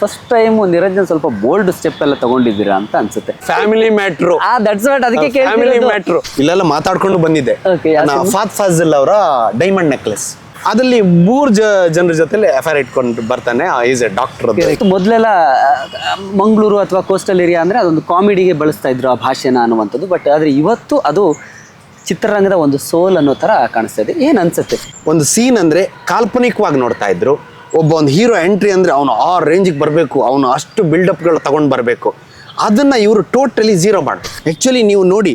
First time Niranjan ಸ್ವಲ್ಪ bold step ಎಲ್ಲ ತಗೊಂಡಿದ್ದೀರಾ ಅಂತ ಅನ್ಸುತ್ತೆ. ಫ್ಯಾಮಿಲಿ ಮ್ಯಾಟ್ರು ಆ ದಟ್ಸ್ ವಾಟ್ ಅದಕ್ಕೆ ಫ್ಯಾಮಿಲಿ ಮ್ಯಾಟ್ರು ಇಲ್ಲೆಲ್ಲ ಮಾತಾಡ್ಕೊಂಡು ಬಂದಿದ್ದೆ. Okay, cinema? ಫಾತ್ ಫಾಜಿಲ್ ಅವರ ಡೈಮಂಡ್ ನೆಕ್ಲೆಸ್ ಅದಲ್ಲಿ ಮೂರ್ ಜ ಜನರ ಜೊತೆಲಿ ಅಫೇರ್ ಇಟ್ಕೊಂಡು ಬರ್ತಾನೆ ಈಸ್ ಎ ಡಾಕ್ಟರ್ ಮೊದಲೆಲ್ಲ ಮಂಗಳೂರು ಅಥವಾ ಕೋಸ್ಟಲ್ ಏರಿಯಾ ಅಂದ್ರೆ ಅದೊಂದು ಕಾಮಿಡಿಗೆ ಬಳಸ್ತಾ ಇದ್ರು ಆ ಭಾಷೆನ ಅನ್ನುವಂಥದ್ದು. ಬಟ್ ಆದ್ರೆ ಇವತ್ತು ಅದು ಚಿತ್ರರಂಗದ ಒಂದು ಸೋಲ್ ಅನ್ನೋ ತರ ಕಾಣಿಸ್ತಾ ಇದೆ. ಏನ್ ಅನ್ಸುತ್ತೆ? ಒಂದು ಸೀನ್ ಅಂದ್ರೆ ಕಾಲ್ಪನಿಕವಾಗಿ ನೋಡ್ತಾ ಇದ್ರು. ಒಬ್ಬ ಒಂದು ಹೀರೋ ಎಂಟ್ರಿ ಅಂದರೆ ಅವನು ಆ ರೇಂಜಿಗೆ ಬರಬೇಕು, ಅವನು ಅಷ್ಟು ಬಿಲ್ಡಪ್ಗಳು ತಗೊಂಡು ಬರಬೇಕು. ಅದನ್ನು ಇವರು ಟೋಟಲಿ ಝೀರೋ ಮಾಡಿ ಆ್ಯಕ್ಚುಲಿ ನೀವು ನೋಡಿ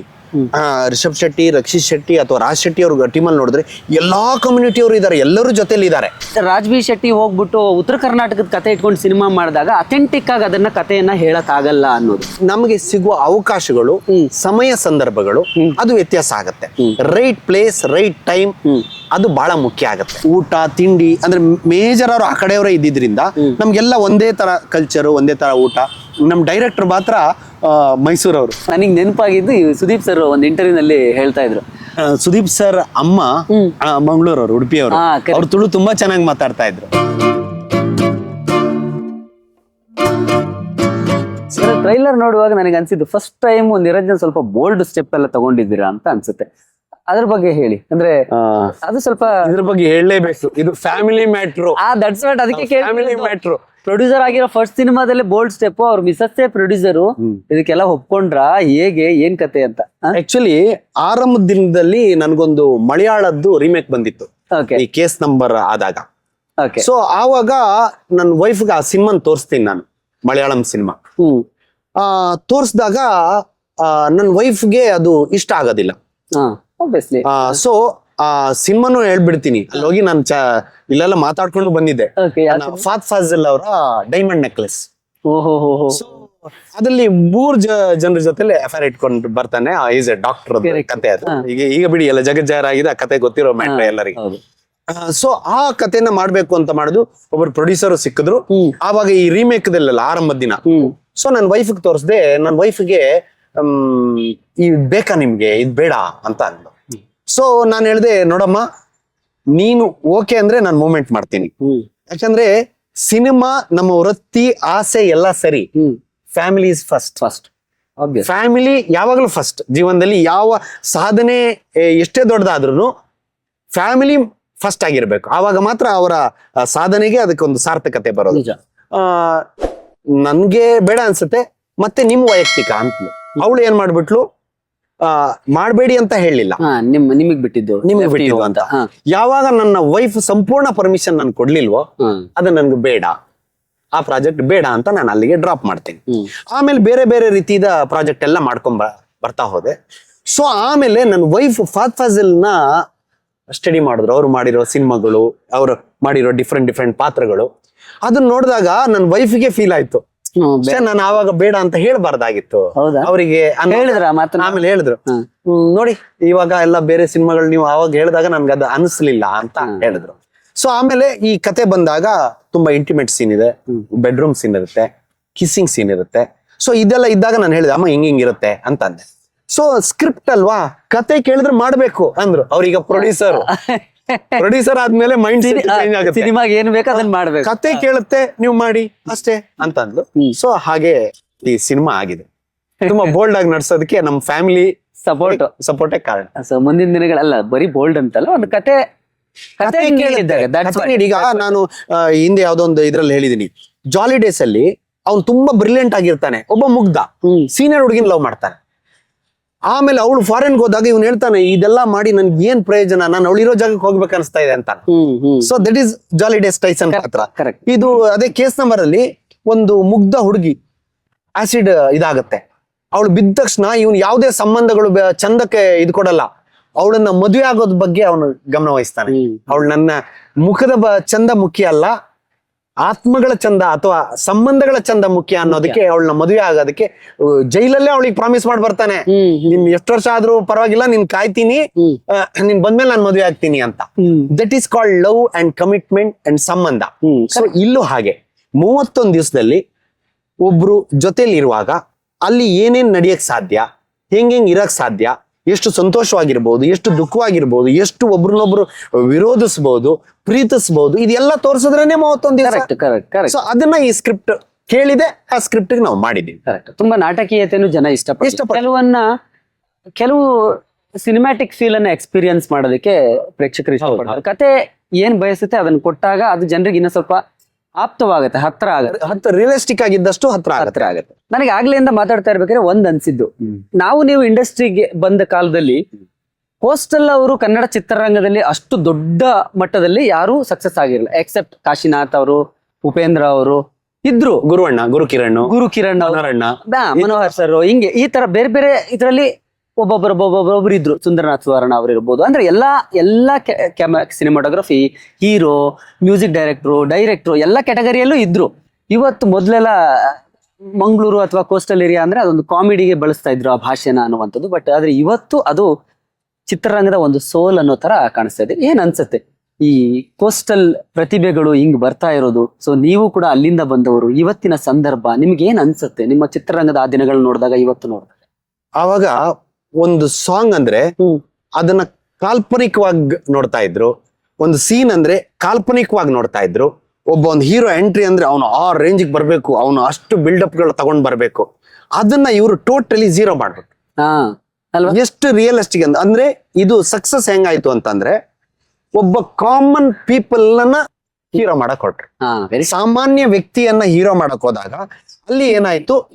ಆ, ರಿಷಬ್ ಶೆಟ್ಟಿ ರಕ್ಷಿತ್ ಶೆಟ್ಟಿ ಅಥವಾ ರಾಜ್ ಶೆಟ್ಟಿ ಅವ್ರ ಟೀಮಲ್ಲಿ ನೋಡಿದ್ರೆ ಎಲ್ಲಾ ಕಮ್ಯುನಿಟಿ ಅವರು ಇದ್ದಾರೆ ಎಲ್ಲರೂ ಜೊತೆಲಿ ಇದ್ದಾರೆ ರಾಜ್ವಿ ಶೆಟ್ಟಿ ಹೋಗ್ಬಿಟ್ಟು ಉತ್ತರ ಕರ್ನಾಟಕದ ಕತೆ ಇಟ್ಕೊಂಡು ಸಿನಿಮಾ ಮಾಡಿದಾಗ ಅಥೆಂಟಿಕ್ ಆಗಿ ಅದನ್ನ ಕಥೆಯನ್ನ ಹೇಳಕ್ ಆಗಲ್ಲ ಅನ್ನೋದು. ನಮಗೆ ಸಿಗುವ ಅವಕಾಶಗಳು ಸಮಯ ಸಂದರ್ಭಗಳು ಅದು ವ್ಯತ್ಯಾಸ ಆಗುತ್ತೆ. ರೈಟ್ ಪ್ಲೇಸ್ ರೈಟ್ ಟೈಮ್ ಅದು ಬಹಳ ಮುಖ್ಯ ಆಗುತ್ತೆ. ಊಟ ತಿಂಡಿ ಅಂದ್ರೆ ಮೇಜರ್ ಅವರು ಆ ಕಡೆಯವರೇ ಇದ್ದಿದ್ರಿಂದ ನಮ್ಗೆಲ್ಲ ಒಂದೇ ತರ ಕಲ್ಚರ್ ಒಂದೇ ತರ ಊಟ ನಮ್ ಡೈರೆಕ್ಟರ್ ಮಾತ್ರ ಮೈಸೂರವರು. ನನಗೆ ನೆನಪಾಗಿದ್ದು ಸುದೀಪ್ ಸರ್ ಒಂದು ಇಂಟರ್ವ್ಯೂನಲ್ಲಿ ಹೇಳ್ತಾ ಇದ್ರು. ಸುದೀಪ್ ಸರ್ ಅಮ್ಮ ಮಂಗಳೂರವರು ಉಡುಪಿಯವರು. ಅವ್ರು ತುಳು ತುಂಬಾ ಚೆನ್ನಾಗಿ ಮಾತಾಡ್ತಾ ಇದ್ರು. ಸರ್ ಟ್ರೈಲರ್ ನೋಡುವಾಗ ನನಗೆ ಅನ್ಸಿದ್ದು ಫಸ್ಟ್ ಟೈಮ್ ನಿರಂಜನ್ ಸ್ವಲ್ಪ ಬೋಲ್ಡ್ ಸ್ಟೆಪ್ ಎಲ್ಲ ತಗೊಂಡಿದ್ದೀರಾ ಅಂತ ಅನ್ಸುತ್ತೆ. ಅದ್ರ ಬಗ್ಗೆ ಹೇಳಿ. ಅಂದ್ರೆ ಅದು ಸ್ವಲ್ಪ ಇದ್ರ ಬಗ್ಗೆ ಹೇಳಲೇಬೇಕು. ಇದು ಫ್ಯಾಮಿಲಿ ಮ್ಯಾಟ್ರು ಆ ದಟ್ಸ್ ವಾಟ್ ಅದಕ್ಕೆ ಫ್ಯಾಮಿಲಿ ಮ್ಯಾಟ್ರು ಪ್ರೊಡ್ಯೂಸರ್ ಆಗಿರೋ ಫಸ್ಟ್ ಸಿನಿಮಾದಲ್ಲಿ ಬೋಲ್ಡ್ ಸ್ಟೆಪ್ ಅವ್ರ ಮಿಸಸ್ಸೇ ಪ್ರೊಡ್ಯೂಸರು ಇದಕ್ಕೆಲ್ಲ ಒಪ್ಕೊಂಡ್ರ ಹೇಗೆ ಏನ್ ಕತೆ ಅಂತ ಆಕ್ಚುಲಿ ಆರಂಭದ ದಿನದಲ್ಲಿ ನನಗೊಂದು ಮಲಯಾಳದ್ದು ರೀಮೇಕ್ ಬಂದಿತ್ತು. ಓಕೆ ಈ ಕೇಸ್ ನಂಬರ್ ಆದಾಗ. ಓಕೆ ಸೊ ಆವಾಗ ನನ್ನ ವೈಫ್ಗೆ ಆ ಸಿನಿಮಾನ್ ತೋರಿಸ್ತೀನಿ ನಾನು ಮಲಯಾಳಂ ಸಿನಿಮಾ. ಹ್ಮ್. ತೋರಿಸಿದಾಗ ನನ್ನ ವೈಫ್ಗೆ ಅದು ಇಷ್ಟ ಆಗೋದಿಲ್ಲ. ಸೊ ಆ ಸಿನಿಮಾನು ಹೇಳ್ಬಿಡ್ತೀನಿ. ಅಲ್ಲಿ ಹೋಗಿ ನಾನು ಚ ಇಲ್ಲೆಲ್ಲ ಮಾತಾಡ್ಕೊಂಡು ಬಂದಿದ್ದೆ. ಫಾತ್ ಫಾಜಲ್ ಅವರ ಡೈಮಂಡ್ ನೆಕ್ಲೆಸ್ ಓಹೋ ಹೋ ಹೋ ಅದ್ರಲ್ಲಿ ಮೂರ್ ಜ ಜನರ ಎಫ್ ಅಫೇರ್ ಇಟ್ಕೊಂಡು ಬರ್ತಾನೆ ಈಸ್ ಎ ಡಾಕ್ಟರ್ Correct. ಕತೆ ಅದು. ಈಗ ಈಗ ಬಿಡಿ ಎಲ್ಲ ಜಗಜ್ಜಾರ ಆಗಿದೆ ಆ ಕತೆ ಗೊತ್ತಿರೋ ಮ್ಯಾಟ್ರ ಎಲ್ಲರಿಗೆ. ಹೌದು. ಸೊ ಆ ಕಥೆನ ಮಾಡ್ಬೇಕು ಅಂತ ಮಾಡುದು ಒಬ್ಬರು ಪ್ರೊಡ್ಯೂಸರ್ ಸಿಕ್ಕಿದ್ರು. ಹ್ಮ್. ಆವಾಗ ಈ ರೀಮೇಕ್ ದಲ್ಲೆಲ್ಲ ಆರಂಭದ ದಿನ. ಹ್ಮ್. ಸೊ ನನ್ನ ವೈಫ್ಗೆ ತೋರಿಸ್ದೆ ನನ್ನ ವೈಫ್ಗೆ ಈ ಬೇಕಾ ನಿಮ್ಗೆ? ಇದ್ ಬೇಡ ಅಂತ ಅಂದ್ಲು. ಸೊ ನಾನು ಹೇಳಿದೆ ನೋಡಮ್ಮ ನೀನು ಓಕೆ ಅಂದ್ರೆ ನಾನು ಮೂಮೆಂಟ್ ಮಾಡ್ತೀನಿ. ಯಾಕಂದ್ರೆ ಸಿನಿಮಾ ನಮ್ಮ ವೃತ್ತಿ ಆಸೆ ಎಲ್ಲ ಸರಿ. Family is first first family ಯಾವಾಗಲೂ ಫಸ್ಟ್ ಜೀವನದಲ್ಲಿ ಯಾವ ಸಾಧನೆ ಎಷ್ಟೇ ದೊಡ್ಡದಾದ್ರೂ ಫ್ಯಾಮಿಲಿ ಫಸ್ಟ್ ಆಗಿರ್ಬೇಕು. ಆವಾಗ ಮಾತ್ರ ಅವರ ಸಾಧನೆಗೆ ಸಾಧನೆಗೆ ಅದಕ್ಕೊಂದು ಸಾರ್ಥಕತೆ ಬರೋದು. ನನ್ಗೆ ಬೇಡ ಅನ್ಸುತ್ತೆ ಮತ್ತೆ ನಿಮ್ ವೈಯಕ್ತಿಕ ಅಂತ. ಅವಳು ಏನ್ ಮಾಡ್ಬಿಟ್ಲು? ಮಾಡ್ಬೇಡಿ ಅಂತ ಹೇಳಿಲ್ಲ. ಹಾ ನಿಮ್ ನಿಮಗ್ ಬಿಟ್ಟಿದ್ದು ನಿಮಗೆ ಬಿಟ್ಟಿದ್ದು ಅಂತ. ಯಾವಾಗ ನನ್ನ ವೈಫ್ ಸಂಪೂರ್ಣ ಪರ್ಮಿಷನ್ ನಾನು ಕೊಡ್ಲಿಲ್ವೋ ಅದು ನನ್ಗೆ ಬೇಡ. ಆ ಪ್ರಾಜೆಕ್ಟ್ ಬೇಡ ಅಂತ ನಾನು ಅಲ್ಲಿಗೆ ಡ್ರಾಪ್ ಮಾಡ್ತೀನಿ. ಆಮೇಲೆ ಬೇರೆ ಬೇರೆ ರೀತಿದ ಪ್ರಾಜೆಕ್ಟ್ ಎಲ್ಲ ಮಾಡ್ಕೊಂಡ್ ಬರ್ತಾ ಹೋದೆ. ಸೊ ಆಮೇಲೆ ನನ್ನ ವೈಫ್ ಫಾತ್ ಫಾಜಿಲ್ನ ಸ್ಟಡಿ ಮಾಡಿದ್ರು. ಅವ್ರು ಮಾಡಿರೋ ಸಿನಿಮಾಗಳು ಅವ್ರು ಮಾಡಿರೋ ಡಿಫ್ರೆಂಟ್ ಡಿಫ್ರೆಂಟ್ ಪಾತ್ರಗಳು. ಅದನ್ನ ನೋಡಿದಾಗ ನನ್ನ ವೈಫ್ಗೆ ಫೀಲ್ ಆಯ್ತು. ನಾನು ಆವಾಗ ಬೇಡ ಅಂತ ಹೇಳ್ಬಾರ್ದಾಗಿತ್ತು. ಹೌದಾ? ಅವರಿಗೆ ಹೇಳಿದ್ರ ಆಮೇಲೆ ಹೇಳಿದ್ರು. ನೋಡಿ ಇವಾಗ ಎಲ್ಲ ಬೇರೆ ಸಿನಿಮಾಗಳು ನೀವು ಅವಾಗ ಹೇಳಿದಾಗ ನನ್ಗೆ ಅದು ಅನಿಸ್ಲಿಲ್ಲ ಅಂತ ಹೇಳಿದ್ರು. ಸೊ ಆಮೇಲೆ ಈ ಕತೆ ಬಂದಾಗ ತುಂಬಾ ಇಂಟಿಮೇಟ್ ಸೀನ್ ಇದೆ. ಬೆಡ್ರೂಮ್ ಸೀನ್ ಇರುತ್ತೆ ಕಿಸ್ಸಿಂಗ್ ಸೀನ್ ಇರುತ್ತೆ. ಸೊ ಇದೆಲ್ಲ ಇದ್ದಾಗ ನಾನು ಹೇಳಿದೆ ಅಮ್ಮ ಹಿಂಗ್ ಹಿಂಗಿರುತ್ತೆ ಅಂತ ಅಂದೆ ಸೊ ಸ್ಕ್ರಿಪ್ಟ್ ಅಲ್ವಾ? ಕತೆ ಕೇಳಿದ್ರೆ ಮಾಡ್ಬೇಕು ಅಂದ್ರು ಅವ್ರೀಗ ಪ್ರೊಡ್ಯೂಸರ್ ಪ್ರೊಡ್ಯೂಸರ್ ಆದ್ಮೇಲೆ ಮೈಂಡ್ ಚೇಂಜ್ ಆಗುತ್ತೆ. ಸಿನಿಮಾಗೆ ಏನ್ ಬೇಕು ಅದನ್ನ ಮಾಡ್ಬೇಕು. ಕತೆ ಕೇಳುತ್ತೆ ನೀವು ಮಾಡಿ ಅಷ್ಟೇ ಅಂತ ಅಂದ್ಲು ಸೊ ಹಾಗೆ ಈ ಸಿನಿಮಾ ಆಗಿದೆ. ತುಂಬಾ ಬೋಲ್ಡ್ ಆಗಿ ನಡ್ಸೋದಕ್ಕೆ ನಮ್ಮ ಫ್ಯಾಮಿಲಿ ಸಪೋರ್ಟ್ ಸಪೋರ್ಟೇ ಕಾರಣ. ಸೊ ಮುಂದಿನ ದಿನಗಳಲ್ಲ ಬರೀ ಬೋಲ್ಡ್ ಅಂತಲ್ಲ ಒಂದು ಕತೆ ಕೇಳಿದ್ದಾಗ ಈಗ ನಾನು ಹಿಂದೆ ಯಾವ್ದೋ ಒಂದು ಇದ್ರಲ್ಲಿ ಹೇಳಿದೀನಿ. ಜಾಲಿ ಡೇಸ್ ಅಲ್ಲಿ ಅವ್ನು ತುಂಬಾ ಬ್ರಿಲಿಯಂಟ್ ಆಗಿರ್ತಾನೆ. ಒಬ್ಬ ಮುಗ್ಧ. ಸೀನಿಯರ್ ಹುಡುಗಿನ ಲವ್ ಮಾಡ್ತಾನೆ. ಆಮೇಲೆ ಅವಳು ಫಾರಿನ್ ಹೋದಾಗ ಇವ್ನು ಹೇಳ್ತಾನೆ ಇದೆಲ್ಲ ಮಾಡಿ ನನ್ಗೆ ಏನ್ ಪ್ರಯೋಜನ? ನಾನು ಅವಳಿರೋ ಜಾಗಕ್ಕೆ ಹೋಗ್ಬೇಕು ಅನಿಸ್ತಾ ಇದೆ ಅಂತ so that is jolly days Tyson ಪಾತ್ರ ಇದು ಅದೇ ಕೇಸ್ ನಂಬರ್ ಅಲ್ಲಿ ಒಂದು ಮುಗ್ಧ ಹುಡುಗಿ ಆಸಿಡ್ ಇದಾಗತ್ತೆ. ಅವಳು ಬಿದ್ದ ತಕ್ಷಣ ಇವನು ಯಾವುದೇ ಸಂಬಂಧಗಳು ಚಂದಕ್ಕೆ ಇದು ಕೊಡಲ್ಲ. ಅವಳನ್ನ ಮದುವೆ ಆಗೋದ್ ಬಗ್ಗೆ ಅವನು ಗಮನ ವಹಿಸ್ತಾನೆ. ಅವಳು ನನ್ನ ಮುಖದ ಚಂದ ಮುಖ್ಯ ಅಲ್ಲ. ಆತ್ಮಗಳ ಚಂದ ಅಥವಾ ಸಂಬಂಧಗಳ ಚಂದ ಮುಖ್ಯ ಅನ್ನೋದಕ್ಕೆ ಅವಳನ್ನ ಮದುವೆ ಆಗೋದಕ್ಕೆ ಜೈಲಲ್ಲೇ ಅವಳಿಗೆ ಪ್ರಾಮಿಸ್ ಮಾಡಿ ಬರ್ತಾನೆ ನಿನ್ ಎಷ್ಟು ವರ್ಷ ಆದ್ರೂ ಪರವಾಗಿಲ್ಲ ನಿನ್ ಕಾಯ್ತೀನಿ. ನಿನ್ ಬಂದ್ಮೇಲೆ ನಾನು ಮದುವೆ ಆಗ್ತೀನಿ ಅಂತ. That is called love and commitment and ಸಂಬಂಧ. ಸೊ ಇಲ್ಲೂ ಹಾಗೆ ಮೂವತ್ತೊಂದು ದಿವಸದಲ್ಲಿ ಒಬ್ರು ಜೊತೆಲಿ ಇರುವಾಗ ಅಲ್ಲಿ ಏನೇನ್ ನಡಿಯಕ್ ಸಾಧ್ಯ ಹೆಂಗ್ ಹೆಂಗ್ ಇರಕ್ ಸಾಧ್ಯ ಎಷ್ಟು ಸಂತೋಷವಾಗಿರ್ಬೋದು ಎಷ್ಟು ದುಃಖವಾಗಿರ್ಬೋದು ಎಷ್ಟು ಒಬ್ರನ್ನೊಬ್ರು ವಿರೋಧಿಸ್ಬೋದು ಪ್ರೀತಿಸ್ಬೋದು ಇದೆಲ್ಲ ತೋರಿಸಿದ್ರೇನೆ ಮೂವತ್ತೊಂದು ಕರೆಕ್ಟ್ ಕರೆಕ್ಟ್ ಕರೆಕ್ಟ್ ಸೊ ಅದನ್ನ ಈ ಸ್ಕ್ರಿಪ್ಟ್ ಕೇಳಿದೆ ಆ ಸ್ಕ್ರಿಪ್ಟ್ ನಾವು ಮಾಡಿದ್ದೀವಿ. ಕರೆಕ್ಟ್ ತುಂಬಾ ನಾಟಕೀಯತೆಯನ್ನು ಜನ ಇಷ್ಟಪಡ್ತಾರೆ. ಇಷ್ಟಪಡ್ತಾರೆ. ಕೆಲವನ್ನ ಕೆಲವು ಸಿನಿಮ್ಯಾಟಿಕ್ ಫೀಲ್ ಅನ್ನ ಎಕ್ಸ್ಪೀರಿಯನ್ಸ್ ಮಾಡೋದಕ್ಕೆ ಪ್ರೇಕ್ಷಕರು ಇಷ್ಟಪಡ್ತಾರೆ. ಕತೆ ಏನ್ ಬಯಸುತ್ತೆ ಅದನ್ನ ಕೊಟ್ಟಾಗ ಅದು ಜನರಿಗೆ ಇನ್ನೂ ಸ್ವಲ್ಪ ಆಪ್ತವಾಗುತ್ತೆ ಹತ್ರ ಆಗುತ್ತೆ. ಹತ್ತು ರಿಯಲಿಸ್ಟಿಕ್ ಆಗಿದ್ದಷ್ಟು ಹತ್ರ ಹತ್ರ ಆಗುತ್ತೆ. ನನಗೆ ಆಗ್ಲಿಂದ ಮಾತಾಡ್ತಾ ಇರ್ಬೇಕಾದ್ರೆ ಒಂದ್ ಅನ್ಸಿದ್ದು. ನಾವು ನೀವು ಇಂಡಸ್ಟ್ರಿಗೆ ಬಂದ ಕಾಲದಲ್ಲಿ ಹೋಸ್ಟೆಲ್ ಅವರು ಕನ್ನಡ ಚಿತ್ರರಂಗದಲ್ಲಿ ಅಷ್ಟು ದೊಡ್ಡ ಮಟ್ಟದಲ್ಲಿ ಯಾರು ಸಕ್ಸಸ್ ಆಗಿರಲಿಲ್ಲ. ಎಕ್ಸೆಪ್ಟ್ ಕಾಶಿನಾಥ್ ಅವರು ಉಪೇಂದ್ರ ಅವರು ಇದ್ರು. ಗುರುವಣ್ಣ ಗುರು ಕಿರಣ್ ಗುರು ಕಿರಣ್ ಮನೋಹರ್ ಸರ್ ಹಿಂಗೆ ಈ ತರ ಬೇರೆ ಬೇರೆ ಇದರಲ್ಲಿ ಒಬ್ಬೊಬ್ಬರು ಒಬ್ಬೊಬ್ಬರು ಇದ್ರು. ಸುಂದರನಾಥ್ ಸುವರ್ಣ ಅವರು ಇರ್ಬೋದು ಅಂದ್ರೆ ಎಲ್ಲಾ ಕ್ಯಾಮ cinematography hero music director director ಎಲ್ಲ ಕ್ಯಾಟಗರಿಯಲ್ಲೂ ಇದ್ರು. ಇವತ್ತು ಮೊದಲೆಲ್ಲ, ಮಂಗಳೂರು ಅಥವಾ ಕೋಸ್ಟಲ್ ಏರಿಯಾ ಅಂದ್ರೆ ಅದೊಂದು ಕಾಮಿಡಿಗೆ ಬಳಸ್ತಾ ಇದ್ರು ಆ ಭಾಷೆನ ಅನ್ನುವಂಥದ್ದು. ಬಟ್ ಆದ್ರೆ ಇವತ್ತು ಅದು ಚಿತ್ರರಂಗದ ಒಂದು ಸೋಲ್ ಅನ್ನೋ ತರ ಕಾಣಿಸ್ತಾ ಇದೆ. ಏನ್ ಅನ್ಸುತ್ತೆ? ಈ ಕೋಸ್ಟಲ್ ಪ್ರತಿಭೆಗಳು ಹಿಂಗ್ ಬರ್ತಾ ಇರೋದು. ಸೊ ನೀವು ಕೂಡ ಅಲ್ಲಿಂದ ಬಂದವರು, ಇವತ್ತಿನ ಸಂದರ್ಭ ನಿಮ್ಗೆ ಏನ್ ಅನ್ಸುತ್ತೆ? ನಿಮ್ಮ ಚಿತ್ರರಂಗದ ಆ ದಿನಗಳು ನೋಡಿದಾಗ, ಇವತ್ತು ನೋಡಿದಾಗ? ಆವಾಗ ಒಂದು ಸಾಂಗ್ ಅಂದ್ರೆ ಅದನ್ನ ಕಾಲ್ಪನಿಕವಾಗಿ ನೋಡ್ತಾ ಇದ್ರು. ಒಂದು ಸೀನ್ ಅಂದ್ರೆ ಕಾಲ್ಪನಿಕವಾಗಿ ನೋಡ್ತಾ ಇದ್ರು. ಒಬ್ಬ ಒಂದು ಹೀರೋ ಎಂಟ್ರಿ ಅಂದ್ರೆ ಅವನು ಆ ರೇಂಜಿಗೆ ಬರಬೇಕು ಅವನು ಅಷ್ಟು ಬಿಲ್ಡಪ್ಗಳು ತಗೊಂಡ್ ಬರಬೇಕು. ಅದನ್ನ ಇವರು ಟೋಟಲಿ ಝೀರೋ ಅಲ್ವಾ? ಎಷ್ಟು ರಿಯಲಿಸ್ಟಿಕ್ ಅಂತ ಅಂದ್ರೆ ಇದು ಸಕ್ಸಸ್ ಹೆಂಗಾಯ್ತು ಅಂತಂದ್ರೆ ಒಬ್ಬ ಕಾಮನ್ ಪೀಪಲ್ ಅನ್ನ ಹೀರೋ ಮಾಡಕ್ ಹೊಟ್ರು. ಸಾಮಾನ್ಯ ವ್ಯಕ್ತಿಯನ್ನ ಹೀರೋ ಮಾಡಕ್ ಹೋದಾಗ ಅಲ್ಲಿ ಏನಾಯ್ತು?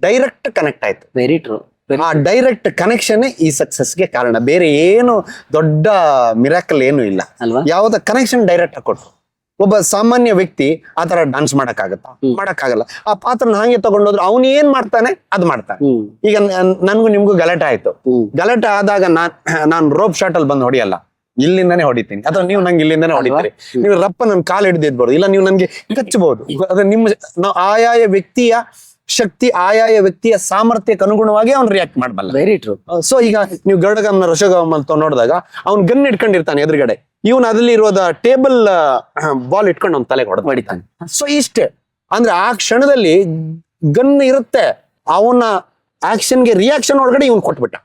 ಡೈರೆಕ್ಟ್ ಕನೆಕ್ಟ್ ಆಯ್ತು. ವೆರಿ ಟ್ರೂ ಆ ಡೈರೆಕ್ಟ್ ಕನೆಕ್ಷನ್ ಈ ಸಕ್ಸಸ್ಗೆ ಕಾರಣ. ಬೇರೆ ಏನು ದೊಡ್ಡ ಮಿರಾಕಲ್ ಏನು ಇಲ್ಲ. ಅಲ್ವಾ? ಯಾವ್ದ ಕನೆಕ್ಷನ್ ಡೈರೆಕ್ಟ್ ಕೊಟ್ರು. ಒಬ್ಬ ಸಾಮಾನ್ಯ ವ್ಯಕ್ತಿ ಆ ತರ ಡಾನ್ಸ್ ಮಾಡಕ್ಕಾಗತ್ತಾ? ಮಾಡಕ್ಕಾಗಲ್ಲ. ಆ ಪಾತ್ರನ ಹಾಗೆ ತಗೊಂಡೋದ್ರೆ ಅವನು ಏನ್ ಮಾಡ್ತಾನೆ? ಅದ್ ಮಾಡ್ತಾನೆ. ಈಗ ನನ್- ನನ್ಗೂ ನಿಮ್ಗೂ ಗಲಾಟೆ ಆಯ್ತು. ಗಲಾಟೆ ಆದಾಗ ನಾನ್ ನಾನ್ ರೋಪ್ ಶಾಟ್ ಅಲ್ಲಿ ಬಂದು ಹೊಡಿಯಲ್ಲ. ಇಲ್ಲಿಂದಾನೇ ಹೊಡಿತೀನಿ. ಅಥವಾ ನೀವು ನಂಗೆ ಇಲ್ಲಿಂದಾನೇ ಹೊಡಿತೀರಿ. ನೀವು ರಪ್ಪ ನನ್ ಕಾಲ್ ಹಿಡಿದಿದ್ಬೋದು ಇಲ್ಲ ನೀವು ನನ್ಗೆ ಕಚ್ಚಬಹುದು ಅದ್ರ ನಿಮ್ಮ ನಾವು ಆಯಾಯ ವ್ಯಕ್ತಿಯ ಶಕ್ತಿ ಆಯಾಯ ವ್ಯಕ್ತಿಯ ಸಾಮರ್ಥ್ಯಕ್ಕೆ ಅನುಗುಣವಾಗಿ ಅವ್ನು ರಿಯಾಕ್ಟ್ ಮಾಡಬಲ್ಲ. ವೆರಿ ಟ್ರೂ ಸೊ ಈಗ ನೀವು ಗರ್ಡಗಮ್ನ ರಸಗಮ ಅಂತ ನೋಡಿದಾಗ ಅವ್ನು ಗನ್ ಇಟ್ಕೊಂಡಿರ್ತಾನೆ ಎದುರುಗಡೆ. ಇವನ್ ಅದ್ರಲ್ಲಿ ಇರೋದ ಟೇಬಲ್ ಬಾಲ್ ಇಟ್ಕೊಂಡು ಅವ್ನ ತಲೆಗೆ ಹೊಡೆದು ಹೊಡಿತಾನೆ. ಸೊ ಇಷ್ಟೇ. ಅಂದ್ರೆ ಆ ಕ್ಷಣದಲ್ಲಿ ಗನ್ ಇರುತ್ತೆ. ಅವನ ಆಕ್ಷನ್ಗೆ ರಿಯಾಕ್ಷನ್ ಒಳಗಡೆ ಇವನ್ ಕೊಟ್ಬಿಟ್ಟ.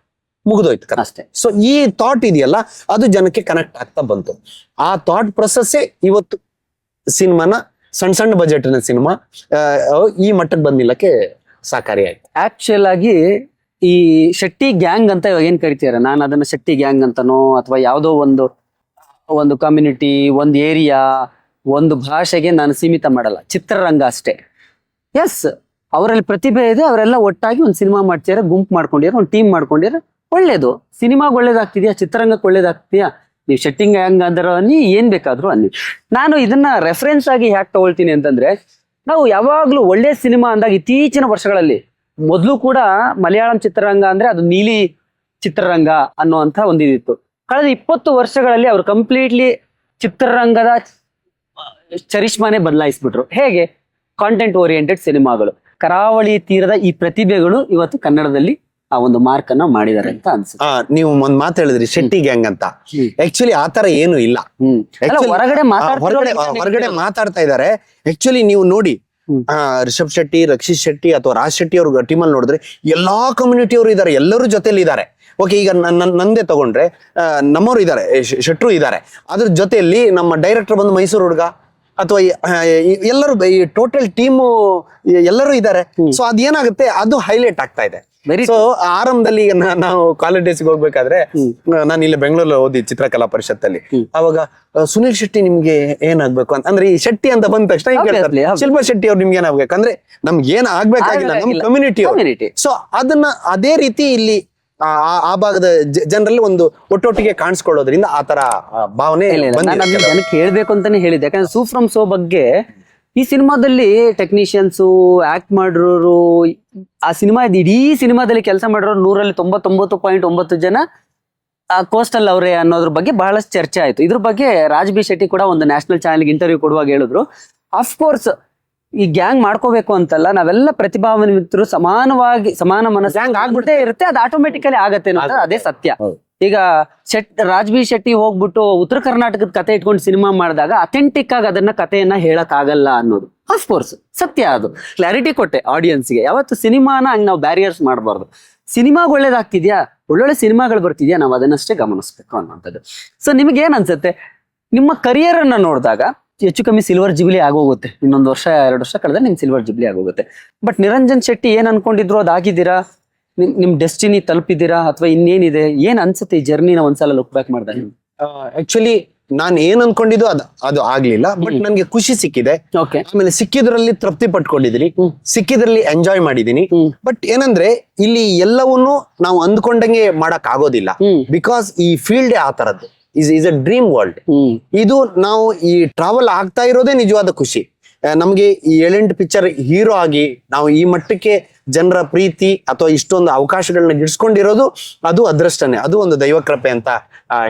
ಮುಗಿದೋಯ್ತು. ಅಷ್ಟೇ. ಸೊ ಈ ಥಾಟ್ ಇದೆಯಲ್ಲ ಅದು ಜನಕ್ಕೆ ಕನೆಕ್ಟ್ ಆಗ್ತಾ ಬಂತು. ಆ ಥಾಟ್ ಪ್ರೊಸೆಸ್ಸೇ ಇವತ್ತು ಸಿನಿಮಾನ ಸಣ್ಣ ಸಣ್ಣ ಬಜೆಟ್ನ ಸಿನಿಮಾ ಈ ಮಟ್ಟಕ್ಕೆ ಬಂದಿಲ್ಲಕ್ಕೆ ಆಯ್ತು ಆಕ್ಚುಯಲ್ ಆಗಿ ಈ ಶೆಟ್ಟಿ ಗ್ಯಾಂಗ್ ಅಂತ ಇವಾಗ ಏನ್ ಕರಿತೀರ? ನಾನು ಅದನ್ನ ಶೆಟ್ಟಿ ಗ್ಯಾಂಗ್ ಅಂತನೋ ಅಥವಾ ಯಾವುದೋ ಒಂದು ಒಂದು ಕಮ್ಯುನಿಟಿ ಒಂದು ಏರಿಯಾ ಒಂದು ಭಾಷೆಗೆ ನಾನು ಸೀಮಿತ ಮಾಡಲ್ಲ. ಚಿತ್ರರಂಗ ಅಷ್ಟೇ. ಎಸ್ ಅವರಲ್ಲಿ ಪ್ರತಿಭೆ ಇದೆ, ಅವರೆಲ್ಲ ಒಟ್ಟಾಗಿ ಒಂದು ಸಿನಿಮಾ ಮಾಡ್ತಿದ್ದಾರೆ ಗುಂಪು ಮಾಡ್ಕೊಂಡಿರೋ ಒಂದು ಟೀಮ್ ಮಾಡ್ಕೊಂಡಿರೋ ಒಳ್ಳೇದು. ಸಿನಿಮಾಗೆ ಒಳ್ಳೇದಾಗ್ತಿದ್ಯಾ? ಚಿತ್ರರಂಗಕ್ಕೆ ಒಳ್ಳೇದಾಗ್ತಿದ್ಯಾ? ನೀವು ಶೆಟ್ಟಿಂಗ್ ಹೆಂಗ್ ಅಂದ್ರೆ ಅನ್ನಿ ಏನ್ ಬೇಕಾದ್ರೂ ಅನ್ನಿ. ನಾನು ಇದನ್ನ ರೆಫರೆನ್ಸ್ ಆಗಿ ಹ್ಯಾಕ್ ತಗೊಳ್ತೀನಿ ಅಂತಂದ್ರೆ, ನಾವು ಯಾವಾಗ್ಲೂ ಒಳ್ಳೆ ಸಿನಿಮಾ ಅಂದಾಗ ಇತ್ತೀಚಿನ ವರ್ಷಗಳಲ್ಲಿ ಮೊದಲು ಕೂಡ ಮಲಯಾಳಂ ಚಿತ್ರರಂಗ ಅಂದ್ರೆ ಅದು ನೀಲಿ ಚಿತ್ರರಂಗ ಅನ್ನುವಂತ ಒಂದಿದಿತ್ತು ಕಳೆದ ಇಪ್ಪತ್ತು ವರ್ಷಗಳಲ್ಲಿ ಅವರು ಕಂಪ್ಲೀಟ್ಲಿ ಚಿತ್ರರಂಗದ ಚರಿಷ್ಮಾನೇ ಬದಲಾಯಿಸ್ಬಿಟ್ರು. ಹೇಗೆ? ಕಾಂಟೆಂಟ್ ಓರಿಯೆಂಟೆಡ್ ಸಿನಿಮಾಗಳು. ಕರಾವಳಿ ತೀರದ ಈ ಪ್ರತಿಭೆಗಳು ಇವತ್ತು ಕನ್ನಡದಲ್ಲಿ ಆ ಒಂದು ಮಾರ್ಕ್ ಅನ್ನ ಮಾಡಿದ್ದಾರೆ ಅಂತ ಅನ್ಸುತ್ತೆ. ಆ ನೀವು ಒಂದ್ ಮಾತು ಹೇಳಿದ್ರಿ ಶೆಟ್ಟಿ ಗ್ಯಾಂಗ್ ಅಂತ. ಆಕ್ಚುಲಿ ಆತರ ಏನು ಇಲ್ಲ. ಹ್ಮ್. ಅಲ್ಲ, Actually, ಹೊರಗಡೆ ಆ, ಹೊರಗಡೆ ಆ, ಹೊರಗಡೆ ಮಾತಾಡ್ತಾ ಇದಾರೆ. ಆಕ್ಚುಲಿ ನೀವು ನೋಡಿ ಹ್ಮ್. ಆ, ರಿಷಬ್ ಶೆಟ್ಟಿ ರಕ್ಷಿತ್ ಶೆಟ್ಟಿ ಅಥವಾ ರಾಜ್ ಶೆಟ್ಟಿ ಅವ್ರ ಟೀಮ್ ಅಲ್ಲಿ ನೋಡಿದ್ರೆ ಎಲ್ಲಾ ಕಮ್ಯುನಿಟಿ ಅವರು ಇದಾರೆ. ಎಲ್ಲರೂ ಜೊತೆಲಿ ಇದಾರೆ. ಓಕೆ ಈಗ ನನ್ ನನ್- ನಂದೇ ತಗೊಂಡ್ರೆ ನಮ್ಮವರು ಇದ್ದಾರೆ ಶೆಟ್ರು ಇದ್ದಾರೆ ಅದ್ರ ಜೊತೆಯಲ್ಲಿ ನಮ್ಮ ಡೈರೆಕ್ಟರ್ ಬಂದು ಮೈಸೂರು ಹುಡುಗ ಅಥವಾ ಎಲ್ಲರೂ ಈ ಟೋಟಲ್ ಟೀಮು ಎಲ್ಲರೂ ಇದ್ದಾರೆ ಸೊ ಅದೇನಾಗುತ್ತೆ? ಅದು ಹೈಲೈಟ್ ಆಗ್ತಾ ಇದೆ. ಸೊ ಆರಂಭದಲ್ಲಿ ಈಗ ನಾವು ಕಾಲೇಜ್ ಡೇಸ್ಗೆ ಹೋಗ್ಬೇಕಾದ್ರೆ ನಾನು ಇಲ್ಲಿ ಬೆಂಗಳೂರಲ್ಲಿ ಓದಿ ಚಿತ್ರಕಲಾ ಪರಿಷತ್ತಲ್ಲಿ. ಅವಾಗ ಸುನಿಲ್ ಶೆಟ್ಟಿ ನಿಮ್ಗೆ ಏನಾಗ್ಬೇಕು ಅಂತ ಅಂದ್ರೆ ಈ ಶೆಟ್ಟಿ ಅಂತ ಬಂದ ತಕ್ಷಣ. ಶಿಲ್ಪಾ ಶೆಟ್ಟಿ ಅವ್ರು ನಿಮ್ಗೆ ಏನಾಗ್ಬೇಕು? ಅಂದ್ರೆ ನಮ್ಗೆ ಏನ್ ಆಗ್ಬೇಕಾಗಿಲ್ಲ ನಮ್. ಕಮ್ಯುನಿಟಿ ಸೊ ಅದನ್ನ ಅದೇ ರೀತಿ ಇಲ್ಲಿ ಆ ಭಾಗದ ಜನರಲ್ಲಿ ಒಂದು ಒಟ್ಟೊಟ್ಟಿಗೆ ಕಾಣಿಸ್ಕೊಳ್ಳೋದ್ರಿಂದ ಆ ತರ ಭಾವನೆ ಹೇಳ್ಬೇಕು ಅಂತಾನೆ ಹೇಳಿದೆ ಯಾಕಂದ್ರೆ ಸೂ ಫ್ರಮ್ ಸೋ ಬಗ್ಗೆ ಈ ಸಿನಿಮಾದಲ್ಲಿ ಟೆಕ್ನಿಷಿಯನ್ಸು ಆಕ್ಟ್ ಮಾಡಿರೋರು ಆ ಸಿನಿಮಾ ಇಡೀ ಸಿನಿಮಾದಲ್ಲಿ ಕೆಲಸ ಮಾಡಿರೋರು ನೂರಲ್ಲಿ ತೊಂಬತ್ತೊಂಬತ್ತು ಪಾಯಿಂಟ್ ಒಂಬತ್ತು ಜನ. ಕೋಸ್ಟಲ್ ಅವರೇ ಅನ್ನೋದ್ರ ಬಗ್ಗೆ ಬಹಳಷ್ಟು ಚರ್ಚೆ ಆಯ್ತು. ಇದ್ರ ಬಗ್ಗೆ ರಾಜ್ ಬಿ ಶೆಟ್ಟಿ ಕೂಡ ಒಂದು ನ್ಯಾಷನಲ್ ಚಾನೆಲ್ಗೆ ಇಂಟರ್ವ್ಯೂ ಕೊಡುವಾಗ ಹೇಳಿದ್ರು. ಅಫ್ಕೋರ್ಸ್ ಈ ಗ್ಯಾಂಗ್ ಮಾಡ್ಕೋಬೇಕು ಅಂತಲ್ಲ ನಾವೆಲ್ಲ ಪ್ರತಿಭಾವಂತರು ಸಮಾನವಾಗಿ ಸಮಾನ ಮನಸ್ಸು ಆಗ್ಬಿಟ್ಟೇ ಇರುತ್ತೆ ಅದು ಆಟೋಮೆಟಿಕಲಿ ಆಗತ್ತೆ ಅನ್ನೋದು ಅದೇ ಸತ್ಯ. ಈಗ ಶೆಟ್ ರಾಜ್ ಬಿ ಶೆಟ್ಟಿ ಹೋಗ್ಬಿಟ್ಟು ಉತ್ತರ ಕರ್ನಾಟಕದ ಕತೆ ಇಟ್ಕೊಂಡು ಸಿನಿಮಾ ಮಾಡಿದಾಗ ಅಥೆಂಟಿಕ್ ಆಗಿ ಅದನ್ನ ಕಥೆಯನ್ನ ಹೇಳಕ್ ಆಗಲ್ಲ ಅನ್ನೋದು ಅಫ್ಕೋರ್ಸ್ ಸತ್ಯ ಅದು. ಕ್ಲಾರಿಟಿ ಕೊಟ್ಟೆ ಆಡಿಯನ್ಸ್ಗೆ ಯಾವತ್ತು ಸಿನಿಮಾನ ಹಂಗೆ ನಾವು ಬ್ಯಾರಿಯರ್ಸ್ ಮಾಡಬಾರ್ದು. ಸಿನಿಮಾಗ ಒಳ್ಳೇದಾಗ್ತಿದ್ಯಾ? ಒಳ್ಳೊಳ್ಳೆ ಸಿನಿಮಾಗಳು ಬರ್ತಿದ್ಯಾ? ನಾವು ಅದನ್ನಷ್ಟೇ ಗಮನಿಸ್ಬೇಕು ಅನ್ನೋಂಥದ್ದು ಸೊ ನಿಮ್ಗೆ ಏನ್ ಅನ್ಸುತ್ತೆ? ನಿಮ್ಮ ಕರಿಯರ್ ಅನ್ನ ನೋಡಿದಾಗ ಹೆಚ್ಚು ಕಮ್ಮಿ ಸಿಲ್ವರ್ ಜುಬ್ಲಿ ಆಗೋಗುತ್ತೆ. ಇನ್ನೊಂದು ವರ್ಷ, ಎರಡು ವರ್ಷ ಕಳೆದ್ರೆ ನಿಮ್ ಸಿಲ್ವರ್ ಜುಬ್ಲಿ ಆಗೋಗುತ್ತೆ. ಬಟ್ ನಿರಂಜನ್ ಶೆಟ್ಟಿ ಏನ್ ಅನ್ಕೊಂಡಿದ್ರು? ಅದ್ ಆಗಿದ್ದೀರಾ ನಿಮ್ ಡೆಸ್ಟಿನಿ ತಲುಪಿದ್ದೀರಾ ಅಥವಾ ಇನ್ನೇನಿದೆ? ಏನ್ ಅನ್ಸುತ್ತೆ ಈ ಜರ್ನಿನ ಒಂದ್ಸಲ ಲುಕ್ ಬ್ಯಾಕ್ ಮಾಡಿದಾಗ? ಆಕ್ಚುಲಿ ನಾನು ಏನ್ ಅನ್ಕೊಂಡಿದ್ದು ಅದು ಅದು ಆಗ್ಲಿಲ್ಲ ಬಟ್ ನನ್ಗೆ ಖುಷಿ ಸಿಕ್ಕಿದೆ. ಓಕೆ ಆಮೇಲೆ ಸಿಕ್ಕಿದ್ರಲ್ಲಿ ತೃಪ್ತಿ ಪಟ್ಕೊಂಡಿದೀನಿ. ಸಿಕ್ಕಿದ್ರಲ್ಲಿ ಎಂಜಾಯ್ ಮಾಡಿದೀನಿ. ಬಟ್ ಏನಂದ್ರೆ ಇಲ್ಲಿ ಎಲ್ಲವನ್ನೂ ನಾವು ಅಂದ್ಕೊಂಡಂಗೆ ಮಾಡಕ್ ಆಗೋದಿಲ್ಲ. ಬಿಕಾಸ್ ಈ ಫೀಲ್ಡ್ ಆ ತರದ್ದು. Is is a dream world ಇದು ನಾವು ಈ ಟ್ರಾವೆಲ್ ಆಗ್ತಾ ಇರೋದೇ ನಿಜವಾದ ಖುಷಿ. ನಮ್ಗೆ ಈ ಏಳೆಂಟು ಪಿಕ್ಚರ್ ಹೀರೋ ಆಗಿ ನಾವು ಈ ಮಟ್ಟಕ್ಕೆ ಜನರ ಪ್ರೀತಿ ಅಥವಾ ಇಷ್ಟೊಂದು ಅವಕಾಶಗಳನ್ನ ಗಿಡ್ಸ್ಕೊಂಡಿರೋದು ಅದು ಅದೃಷ್ಟನೇ. ಅದು ಒಂದು ದೈವ ಕೃಪೆ ಅಂತ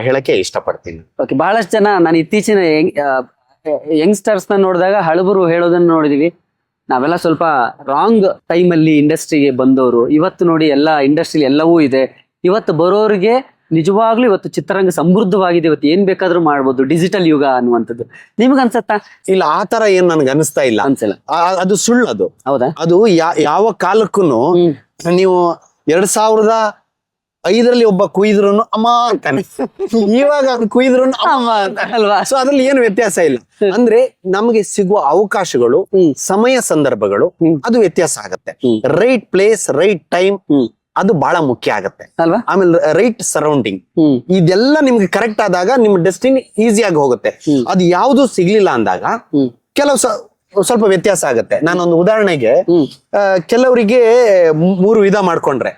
ಹೇಳಕ್ಕೆ ಇಷ್ಟಪಡ್ತೀನಿ. ಓಕೆ ಬಹಳಷ್ಟು ಜನ ನಾನು ಇತ್ತೀಚಿನ ಯಂಗ್ಸ್ಟರ್ಸ್ನ ನೋಡಿದಾಗ ಹಳಬರು ಹೇಳೋದನ್ನ ನೋಡಿದೀವಿ. ನಾವೆಲ್ಲ ಸ್ವಲ್ಪ ರಾಂಗ್ ಟೈಮಲ್ಲಿ ಇಂಡಸ್ಟ್ರಿಗೆ ಬಂದವರು. ಇವತ್ತು ನೋಡಿ ಎಲ್ಲ ಇಂಡಸ್ಟ್ರಿಲಿ ಎಲ್ಲವೂ ಇದೆ. ಇವತ್ತು ಬರೋರಿಗೆ ನಿಜವಾಗ್ಲೂ ಇವತ್ತು ಚಿತ್ರರಂಗ ಸಮೃದ್ಧವಾಗಿದೆ. ಇವತ್ತು ಏನ್ ಬೇಕಾದ್ರೂ ಮಾಡ್ಬೋದು ಡಿಜಿಟಲ್ ಯುಗ ಅನ್ನುವಂಥದ್ದು. ನಿಮ್ಗೆ ಅನ್ಸತ್ತ? ಇಲ್ಲ ಆ ತರ ಏನ್ ನನ್ಗೆ ಅನಿಸ್ತಾ ಇಲ್ಲ. ಅನ್ಸಲ್ಲ. ಆ- ಅದು ಸುಳ್ಳು ಅದು. ಹೌದಾ? ಅದು ಯಾ- ಯಾವ ಕಾಲಕ್ಕೂ ನೀವು ಎರಡ್ ಸಾವಿರದ ಐದರಲ್ಲಿ ಒಬ್ಬ ಕುಯ್ದ್ರು ಅಮ್ಮ ಅಂತಾನೆ. ಇವಾಗ ಅವ್ನು ಕುಯ್ದ್ರು ಅಮ್ಮ ಅಂತಾನೆ. ಅಲ್ವಾ? ಸೊ ಅದ್ರಲ್ಲಿ ಏನು ವ್ಯತ್ಯಾಸ ಇಲ್ಲ. ಅಂದ್ರೆ ನಮಗೆ ಸಿಗುವ ಅವಕಾಶಗಳು ಹ್ಮ್. ಸಮಯ ಸಂದರ್ಭಗಳು ಹ್ಮ್. ಅದು ವ್ಯತ್ಯಾಸ ಆಗತ್ತೆ. ಹ್ಮ್. ರೈಟ್ ಪ್ಲೇಸ್ ರೈಟ್ ಟೈಮ್ ಹ್ಮ್. ಅದು ಬಹಳ ಮುಖ್ಯ ಆಗುತ್ತೆ. ಅಲ್ವಾ? ಆಮೇಲೆ ರೈಟ್ ಸರೌಂಡಿಂಗ್ ಇದೆಲ್ಲ ನಿಮ್ಗೆ ಕರೆಕ್ಟ್ ಆದಾಗ ನಿಮ್ಮ ಡೆಸ್ಟಿನಿ ಈಸಿಯಾಗಿ ಹೋಗುತ್ತೆ. ಅದು ಯಾವುದು ಸಿಗ್ಲಿಲ್ಲ ಅಂದಾಗ ಕೆಲವು ಸ್ವಲ್ಪ ವ್ಯತ್ಯಾಸ ಆಗತ್ತೆ. ನಾನೊಂದು ಉದಾಹರಣೆಗೆ ಕೆಲವರಿಗೆ ಮೂರು ವಿಧ ಮಾಡ್ಕೊಂಡ್ರೆ.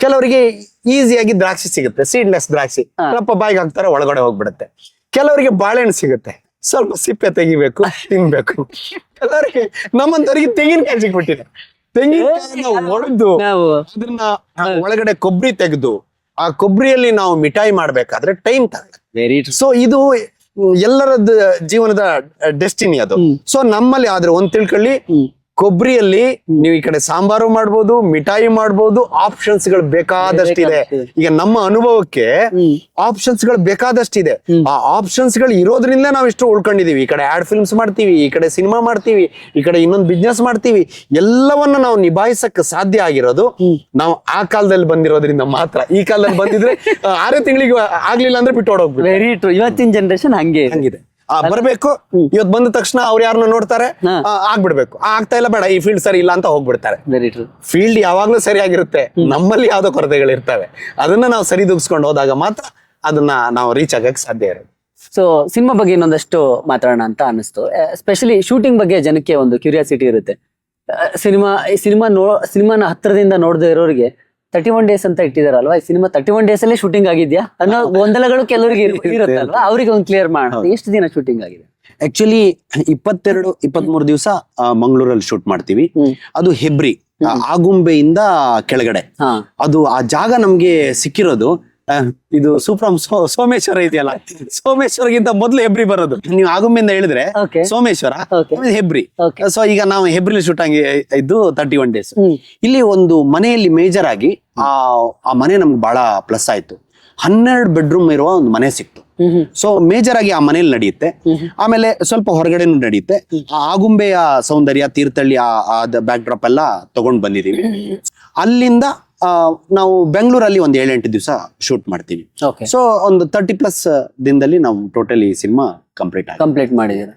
ಕೆಲವರಿಗೆ ಈಸಿಯಾಗಿ ದ್ರಾಕ್ಷಿ ಸಿಗುತ್ತೆ ಸೀಡ್ಲೆಸ್ ದ್ರಾಕ್ಷಿ. ಸ್ವಲ್ಪ ಬಾಯಿಗೆ ಹಾಕ್ತಾರೆ ಒಳಗಡೆ ಹೋಗ್ಬಿಡುತ್ತೆ. ಕೆಲವರಿಗೆ ಬಾಳೆಹಣ್ಣು ಸಿಗುತ್ತೆ. ಸ್ವಲ್ಪ ಸಿಪ್ಪೆ ತೆಗಿಬೇಕು ತಿನ್ಬೇಕು. ಕೆಲವರಿಗೆ ನಮ್ಮಂತವರಿಗೆ ತೆಂಗಿನಕಾಯಿ ಸಿಕ್ಬಿಟ್ಟಿದೆ. ತೆಂಗಿನಕಾಯಿನ ಒಡೆದು ನಾವು ಅದನ್ನ ಒಳಗಡೆ ಕೊಬ್ಬರಿ ತೆಗೆದು ಆ ಕೊಬ್ಬರಿಯಲ್ಲಿ ನಾವು ಮಿಠಾಯಿ ಮಾಡ್ಬೇಕಾದ್ರೆ ಟೈಮ್ ತಗೊಳುತ್ತೆ ವೆರಿ ಸೊ ಇದು ಎಲ್ಲರದ ಜೀವನದ ಡೆಸ್ಟಿನಿ ಅದು. ಸೊ ನಮ್ಮಲ್ಲಿ ಆದ್ರೆ ಒಂದ್ ತಿಳ್ಕೊಳ್ಳಿ. ಕೊಬ್ಬರಿಯಲ್ಲಿ ನೀವು ಈ ಕಡೆ ಸಾಂಬಾರು ಮಾಡ್ಬೋದು ಮಿಠಾಯಿ ಮಾಡ್ಬೋದು ಆಪ್ಷನ್ಸ್ಗಳು ಬೇಕಾದಷ್ಟಿದೆ. ಈಗ ನಮ್ಮ ಅನುಭವಕ್ಕೆ ಆಪ್ಷನ್ಸ್ಗಳು ಬೇಕಾದಷ್ಟಿದೆ. ಆ ಆಪ್ಷನ್ಸ್ಗಳು ಇರೋದ್ರಿಂದ ನಾವು ಇಷ್ಟು ಉಳ್ಕೊಂಡಿದೀವಿ. ಈ ಕಡೆ ಆಡ್ ಫಿಲ್ಮ್ಸ್ ಮಾಡ್ತೀವಿ ಈ ಕಡೆ ಸಿನಿಮಾ ಮಾಡ್ತೀವಿ ಈ ಕಡೆ ಇನ್ನೊಂದು ಬಿಸ್ನೆಸ್ ಮಾಡ್ತೀವಿ. ಎಲ್ಲವನ್ನ ನಾವು ನಿಭಾಯಿಸಕ್ ಸಾಧ್ಯ ಆಗಿರೋದು. ನಾವು ಆ ಕಾಲದಲ್ಲಿ ಬಂದಿರೋದ್ರಿಂದ ಮಾತ್ರ. ಈ ಕಾಲದಲ್ಲಿ ಬಂದಿದ್ರೆ ಆರೇ ತಿಂಗಳಿಗೆ ಆಗ್ಲಿಲ್ಲ ಅಂದ್ರೆ ಬಿಟ್ಟು ಓಡೋಗ್ಬೇಕು ವೆರಿ ಟ್ರೂ ಇವತ್ತಿನ ಜನರೇಷನ್ ಹಂಗೆ. ಹಂಗಿದೆ. ಬರ್ಬೇಕು. ಇವತ್ ಬಂದ ತಕ್ಷಣ ಅವ್ರು ಯಾರನ್ನ ನೋಡ್ತಾರೆ. ಆ, ಆಗ್ಬಿಡ್ಬೇಕು. ಆ, ಆಗ್ತಾ ಇಲ್ಲ ಬೇಡ. ಈ ಫೀಲ್ಡ್ ಸರಿ ಇಲ್ಲ ಅಂತ ಹೋಗ್ಬಿಡ್ತಾರೆ. ವೆರಿ ಟ್ರೂ ಫೀಲ್ಡ್ ಯಾವಾಗ್ಲೂ ಸರಿಯಾಗಿರುತ್ತೆ. ನಮ್ಮಲ್ಲಿ ಯಾವ್ದೋ ಕೊರತೆಗಳಿರ್ತವೆ ಅದನ್ನ ನಾವು ಸರಿದೂಗಿಸ್ಕೊಂಡು ಹೋದಾಗ ಮಾತ್ರ ಅದನ್ನ ನಾವು ರೀಚ್ ಆಗಕ್ ಸಾಧ್ಯ ಇರೋದು ಸೊ ಸಿನಿಮಾ ಬಗ್ಗೆ ಇನ್ನೊಂದಷ್ಟು ಮಾತಾಡೋಣ ಅಂತ ಅನಿಸ್ತು ಸ್ಪೆಷಲಿ ಶೂಟಿಂಗ್ ಬಗ್ಗೆ ಜನಕ್ಕೆ ಒಂದು ಕ್ಯೂರಿಯಾಸಿಟಿ ಇರುತ್ತೆ. ಸಿನಿಮಾ ಈ ಸಿನಿಮಾ ನೋ ಸಿನಿಮಾನ ಹತ್ತಿರದಿಂದ ನೋಡದೇ ಇರೋರಿಗೆ ತರ್ಟಿ ಒನ್ ಡೇಸ್ ಅಂತ ಇಟ್ಟಿದಾರಲ್ವಾ? ಈ ಸಿನಿಮಾ ತರ್ಟಿ ಒನ್ ಡೇಸ್ ಅಲ್ಲೇ ಶೂಟಿಂಗ್ ಆಗಿದ್ಯಾ? ಅನ್ನೋ ಗೊಂದಲಗಳು ಕೆಲವರಿಗೆ ಇರುತ್ತಲ್ವಾ? ಅವ್ರಿಗೆ ಒಂದು ಕ್ಲಿಯರ್ ಮಾಡೋಣ ಎಷ್ಟು ದಿನ ಶೂಟಿಂಗ್ ಆಗಿದೆ? ಆಕ್ಚುಲಿ ಇಪ್ಪತ್ತೆರಡು ಇಪ್ಪತ್ಮೂರು ದಿವಸ ಮಂಗಳೂರಲ್ಲಿ ಶೂಟ್ ಮಾಡ್ತೀವಿ. ಅದು ಹೆಬ್ರಿ ಆಗುಂಬೆಯಿಂದ ಕೆಳಗಡೆ. ಅದು ಆ ಜಾಗ ನಮ್ಗೆ ಸಿಕ್ಕಿರೋದು. ಇದು ಸೂಪ್ರಾಮ್ ಸೋಮೇಶ್ವರ ಇದೆಯಲ್ಲ? ಸೋಮೇಶ್ವರಗಿಂತ ಮೊದಲು ಹೆಬ್ರಿ ಬರೋದು. ನೀವು ಆಗುಂಬೆಯಿಂದ ಹೇಳಿದ್ರೆ. ಸೋಮೇಶ್ವರ. ಹೆಬ್ರಿ. ಸೊ ಈಗ ನಾವು ಹೆಬ್ರಿಲಿ ಶೂಟ್ ಆಗಿ ಇದ್ದು ತರ್ಟಿ ಒನ್ ಡೇಸ್ ಇಲ್ಲಿ ಒಂದು ಮನೆಯಲ್ಲಿ ಮೇಜರ್ ಆಗಿ ಆ ಆ ಮನೆ ನಮ್ಗೆ ಬಹಳ ಪ್ಲಸ್ ಆಯ್ತು. ಹನ್ನೆರಡು ಬೆಡ್ರೂಮ್ ಇರುವ ಒಂದು ಮನೆ ಸಿಕ್ತು. ಸೊ ಮೇಜರ್ ಆಗಿ ಆ ಮನೆಯಲ್ಲಿ ನಡೆಯುತ್ತೆ. ಆಮೇಲೆ ಸ್ವಲ್ಪ ಹೊರಗಡೆನೂ ನಡೆಯುತ್ತೆ. ಆ ಆಗುಂಬೆಯ ಸೌಂದರ್ಯ ತೀರ್ಥಳ್ಳಿ ಆ ಬ್ಯಾಕ್ ಡ್ರಾಪ್ ಎಲ್ಲ ತಗೊಂಡ್ ಬಂದಿದೀವಿ. ಅಲ್ಲಿಂದ ನಾವು ಬೆಂಗಳೂರಲ್ಲಿ ಒಂದು ಏಳೆಂಟು ದಿವಸ ಶೂಟ್ ಮಾಡ್ತೀವಿ. ಓಕೆ ಸೊ ಒಂದು ತರ್ಟಿ ಪ್ಲಸ್ ದಿನದಲ್ಲಿ ನಾವು ಟೋಟಲಿ ಸಿನಿಮಾ ಕಂಪ್ಲೀಟ್ ಆಗಿದೆ. ಕಂಪ್ಲೀಟ್ ಮಾಡಿದ್ದೀರಾ?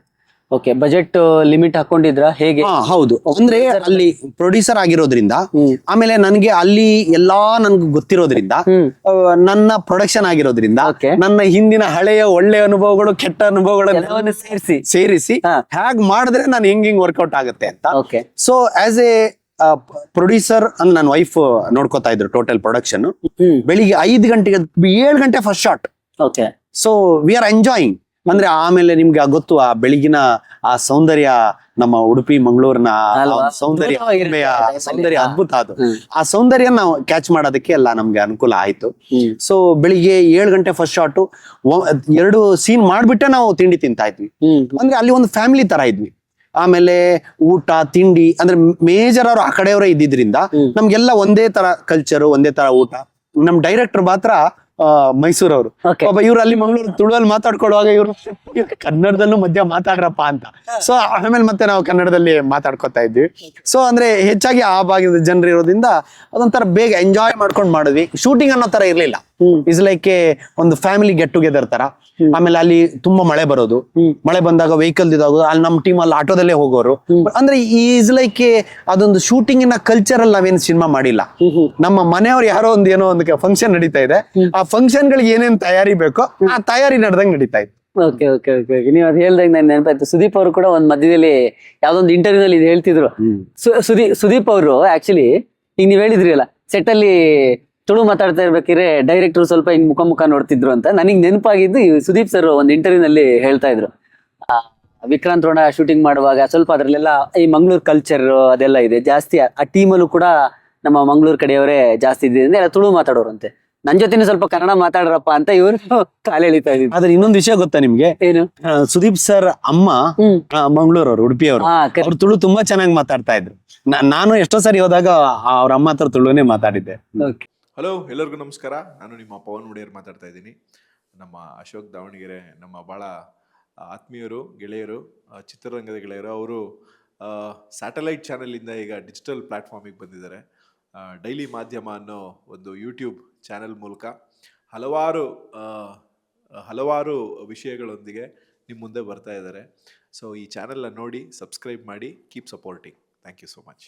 ಓಕೆ ಬಜೆಟ್ ಲಿಮಿಟ್ ಹಾಕೊಂಡಿದ್ರ ಹೇಗೆ? ಹಾ ಹೌದು. ಅಂದ್ರೆ ಅಲ್ಲಿ ಪ್ರೊಡ್ಯೂಸರ್ ಆಗಿರೋದ್ರಿಂದ ಆಮೇಲೆ ನನಗೆ ಅಲ್ಲಿ ಎಲ್ಲಾ ನನ್ಗೆ ಗೊತ್ತಿರೋದ್ರಿಂದ ಆ, ನನ್ನ ಪ್ರೊಡಕ್ಷನ್ ಆಗಿರೋದ್ರಿಂದ Okay. ನನ್ನ ಹಿಂದಿನ ಹಳೆಯ ಒಳ್ಳೆ ಅನುಭವಗಳು ಕೆಟ್ಟ ಅನುಭವಗಳು ಎಲ್ಲವನ್ನು ಸೇರಿಸಿ. ಸೇರಿಸಿ ಹಾ. ಹೇಗ್ ಮಾಡಿದ್ರೆ ನಾನು ಹೆಂಗ್ ಹಿಂಗ್ ವರ್ಕೌಟ್ ಆಗುತ್ತೆ ಅಂತ. Okay so as a producer ಅಂದ್ರೆ ನನ್ನ ವೈಫ್ ನೋಡ್ಕೋತಾ ಇದ್ರು ಟೋಟಲ್ ಪ್ರೊಡಕ್ಷನ್ ಬೆಳಿಗ್ಗೆ ಐದು ಗಂಟೆಗೆ ಏಳು ಗಂಟೆ first shot okay so we are enjoying ಅಂದ್ರೆ ಆಮೇಲೆ ನಿಮ್ಗೆ ಆ ಗೊತ್ತು ಆ ಬೆಳಗಿನ ಆ ಸೌಂದರ್ಯ ನಮ್ಮ ಉಡುಪಿ ಮಂಗಳೂರಿನ ಸೌಂದರ್ಯ ಸೌಂದರ್ಯ. ಅದ್ಭುತ ಅದು. ಆ ಸೌಂದರ್ಯ ನಾವು ಕ್ಯಾಚ್ ಮಾಡೋದಕ್ಕೆ ಎಲ್ಲ ನಮ್ಗೆ ಅನುಕೂಲ ಆಯ್ತು. ಸೊ ಬೆಳಿಗ್ಗೆ ಏಳು ಗಂಟೆ ಫಸ್ಟ್ ಶಾಟ್ ಎರಡು ಸೀನ್ ಮಾಡ್ಬಿಟ್ಟೆ ನಾವು ತಿಂಡಿ ತಿಂತಾ ಇದ್ವಿ. ಅಂದ್ರೆ ಅಲ್ಲಿ ಒಂದು ಫ್ಯಾಮಿಲಿ ತರ ಇದ್ವಿ. ಆಮೇಲೆ ಊಟ ತಿಂಡಿ ಅಂದ್ರೆ ಮೇಜರ್ ಅವರು ಆ ಕಡೆಯವರೇ ಇದ್ದಿದ್ರಿಂದ. ನಮ್ಗೆಲ್ಲ ಒಂದೇ ತರ ಕಲ್ಚರ್ ಒಂದೇ ತರ ಊಟ ನಮ್ ಡೈರೆಕ್ಟರ್ ಮಾತ್ರ ಮೈಸೂರವರು. ಅವರು ಪಾಪ ಇವ್ರು ಅಲ್ಲಿ ಮಂಗಳೂರು ತುಳುವಲ್ಲಿ ಮಾತಾಡ್ಕೊಳ್ಳುವಾಗ ಇವ್ರು. ಕನ್ನಡದಲ್ಲೂ ಮಧ್ಯ ಮಾತಾಡ್ರಪ್ಪ ಅಂತ. ಸೊ ಆಮೇಲೆ ಮತ್ತೆ ನಾವು ಕನ್ನಡದಲ್ಲಿ ಮಾತಾಡ್ಕೊತಾ ಇದ್ವಿ. ಸೊ ಅಂದ್ರೆ ಹೆಚ್ಚಾಗಿ ಆ ಭಾಗದ ಜನರು ಇರೋದ್ರಿಂದ ಅದೊಂಥರ ಬೇಗ ಎಂಜಾಯ್ ಮಾಡ್ಕೊಂಡು ಮಾಡಿದ್ವಿ. ಶೂಟಿಂಗ್ ಅನ್ನೋ ತರ ಇರ್ಲಿಲ್ಲ. ಇಸ್ ಲೈಕ್ ಒಂದು ಫ್ಯಾಮಿಲಿ ಗೆಟ್ ಟುಗೆದರ್ ತರ ಆಮೇಲೆ ಅಲ್ಲಿ ತುಂಬಾ ಮಳೆ ಬರೋದು. ಮಳೆ ಬಂದಾಗ ವೆಹಿಕಲ್ ಇದಾಗೋದು. ಅಲ್ಲಿ ನಮ್ಮ ಟೀಮ್ ಅಲ್ಲಿ ಆಟೋದಲ್ಲೇ ಹೋಗೋರು. ಅಂದ್ರೆ ಈಸ್ ಲೈಕ್ ಅದೊಂದು ಶೂಟಿಂಗಿನ ಕಲ್ಚರಲ್ ನಾವೇನು ಸಿನಿಮಾ ಮಾಡಿಲ್ಲ. ನಮ್ಮ ಮನೆಯವ್ರು ಯಾರೋ ಒಂದು ಏನೋ ಒಂದು ಫಂಕ್ಷನ್ ನಡೀತಾ ಇದೆ. ಆ ಫಂಕ್ಷನ್ ಗಳಿಗೆ ಏನೇನ್ ತಯಾರಿ ಬೇಕೋ ಆ ತಯಾರಿ ನಡೆದಂಗ್ ನಡೀತಾ ಇತ್ತು. Okay okay okay okay. ನೀವು ಅದು ಹೇಳ್ದಾಗ ನನ್ಗೆ ನೆನಪಾಯ್ತು. ಸುದೀಪ್ ಅವರು ಕೂಡ ಒಂದ್ ಮಧ್ಯದಲ್ಲಿ ಯಾವ್ದೊಂದು ಇಂಟರ್ವ್ಯೂ ನಲ್ಲಿ ಇದು ಹೇಳ್ತಿದ್ರು. ಸು- ಸುದೀಪ್ ಸುದೀಪ್ ಅವರು ಆಕ್ಚುಲಿ ಈಗ ನೀವ್ ಹೇಳಿದ್ರಿ ಅಲ್ಲ ಸೆಟ್ ಅಲ್ಲಿ ತುಳು ಮಾತಾಡ್ತಾ ಇರ್ಬೇಕಿದ್ರೆ ಡೈರೆಕ್ಟರ್ ಸ್ವಲ್ಪ ಹಿಂಗ್ ಮುಖ ಮುಖ ನೋಡ್ತಿದ್ರು ಅಂತ ನನಗೆ ನೆನಪಾಗಿದ್ದು ಈ ಸುದೀಪ್ ಸರ್ ಒಂದು ಇಂಟರ್ವ್ಯೂ ನಲ್ಲಿ ಹೇಳ್ತಾ ಇದ್ರು. ಆ, ವಿಕ್ರಾಂತ್ ರೋಣ ಶೂಟಿಂಗ್ ಮಾಡುವಾಗ ಸ್ವಲ್ಪ ಅದ್ರಲ್ಲೆಲ್ಲ ಈ ಮಂಗಳೂರು ಕಲ್ಚರ್ ಅದೆಲ್ಲ ಇದೆ. ಜಾಸ್ತಿ ಆ ಟೀಮಲ್ಲೂ ಕೂಡ ನಮ್ಮ ಮಂಗಳೂರು ಕಡೆಯವರೇ ಜಾಸ್ತಿ ಇದೆ ಅಂದ್ರೆ ಎಲ್ಲ ತುಳು ಮಾತಾಡೋರಂತೆ. ನನ್ ಜೊತೆನೂ ಸ್ವಲ್ಪ ಕನ್ನಡ ಮಾತಾಡ್ರಪ್ಪ ಅಂತ ಇವರು ಕಾಲ ಎಳಿತಾ ಇದ್ರು ಆದ್ರೆ ಇನ್ನೊಂದು ವಿಷಯ ಗೊತ್ತಾ ನಿಮ್ಗೆ? ಏನು? ಆ, ಸುದೀಪ್ ಸರ್ ಅಮ್ಮ ಮಂಗಳೂರು ಅವರು. ಉಡುಪಿಯವರು ಹಾ correct. ಅವ್ರು ತುಳು ತುಂಬಾ ಚೆನ್ನಾಗಿ ಮಾತಾಡ್ತಾ ಇದ್ರು. ನಾ- ನಾನು ಎಷ್ಟೋ ಸರಿ ಹೋದಾಗ ಅವ್ರ ಅಮ್ಮ ಹತ್ರ ತುಳುನೇ ಮಾತಾಡಿದ್ದೆ. Okay. ಹಲೋ ಎಲ್ಲರಿಗೂ ನಮಸ್ಕಾರ. ನಾನು ನಿಮ್ಮ ಪವನ್ ಒಡೆಯರ್ ಮಾತಾಡ್ತಾ ಇದ್ದೀನಿ. ನಮ್ಮ ಅಶೋಕ್ ದಾವಣಗೆರೆ ನಮ್ಮ ಭಾಳ ಆತ್ಮೀಯರು ಗೆಳೆಯರು ಆ, ಚಿತ್ರರಂಗದ ಗೆಳೆಯರು ಅವರು ಸ್ಯಾಟಲೈಟ್ ಚಾನಲಿಂದ ಈಗ ಡಿಜಿಟಲ್ ಪ್ಲ್ಯಾಟ್ಫಾರ್ಮಿಗೆ ಬಂದಿದ್ದಾರೆ. ಡೈಲಿ ಮಾಧ್ಯಮ ಅನ್ನೋ ಒಂದು ಯೂಟ್ಯೂಬ್ ಚಾನೆಲ್ ಮೂಲಕ ಹಲವಾರು ಹಲವಾರು ವಿಷಯಗಳೊಂದಿಗೆ ನಿಮ್ಮ ಮುಂದೆ ಬರ್ತಾ ಇದ್ದಾರೆ. ಸೊ ಈ ಚಾನೆಲ್ನ ನೋಡಿ ಸಬ್ಸ್ಕ್ರೈಬ್ ಮಾಡಿ keep supporting thank you so much